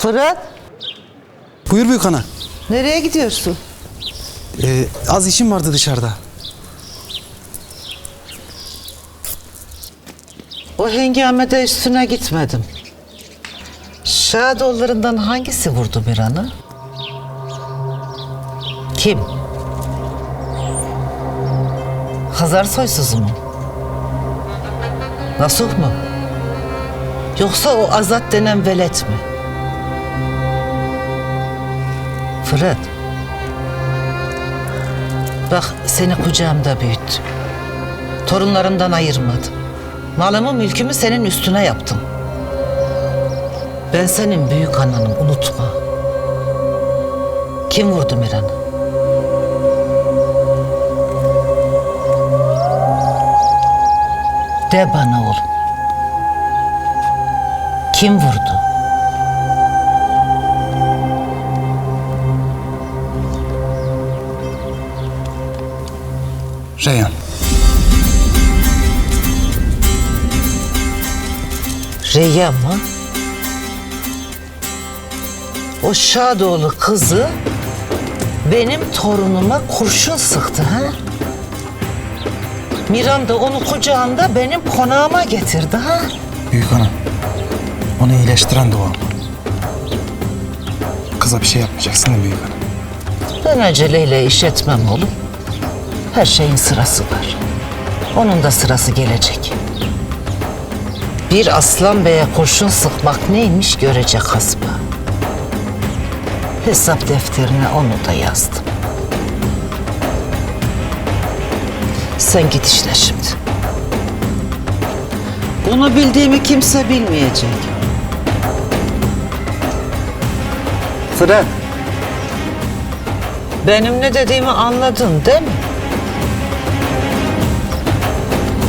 Fırat, Buyur büyük ana. nereye gidiyorsun? Ee, az işim vardı dışarıda. O hengamede üstüne gitmedim. Şadoğullarından hangisi vurdu Miran'ı? Kim? Hazar soysuzu mu? Nasuh mu? Yoksa o Azat denen velet mi? Fırat. Bak seni kucağımda büyüttüm. Torunlarımdan ayırmadım. Malımı mülkümü senin üstüne yaptım. Ben senin büyük ananım unutma. Kim vurdu Miran'ı? De bana oğlum. Kim vurdu? Reyhan. Reyyan mı? O Şadoğlu kızı benim torunuma kurşun sıktı ha? Miran da onu kucağında benim konağıma getirdi ha? Büyük ana. Onu iyileştiren de o ama. Kıza bir şey yapmayacaksın değil mi büyük ana? Ben aceleyle iş etmem oğlum. Her şeyin sırası var. Onun da sırası gelecek. Bir aslan beye kurşun sıkmak neymiş görecek hasba. Hesap defterine onu da yazdım. Sen git işle şimdi. Bunu bildiğimi kimse bilmeyecek. Fırat. Benim ne dediğimi anladın değil mi?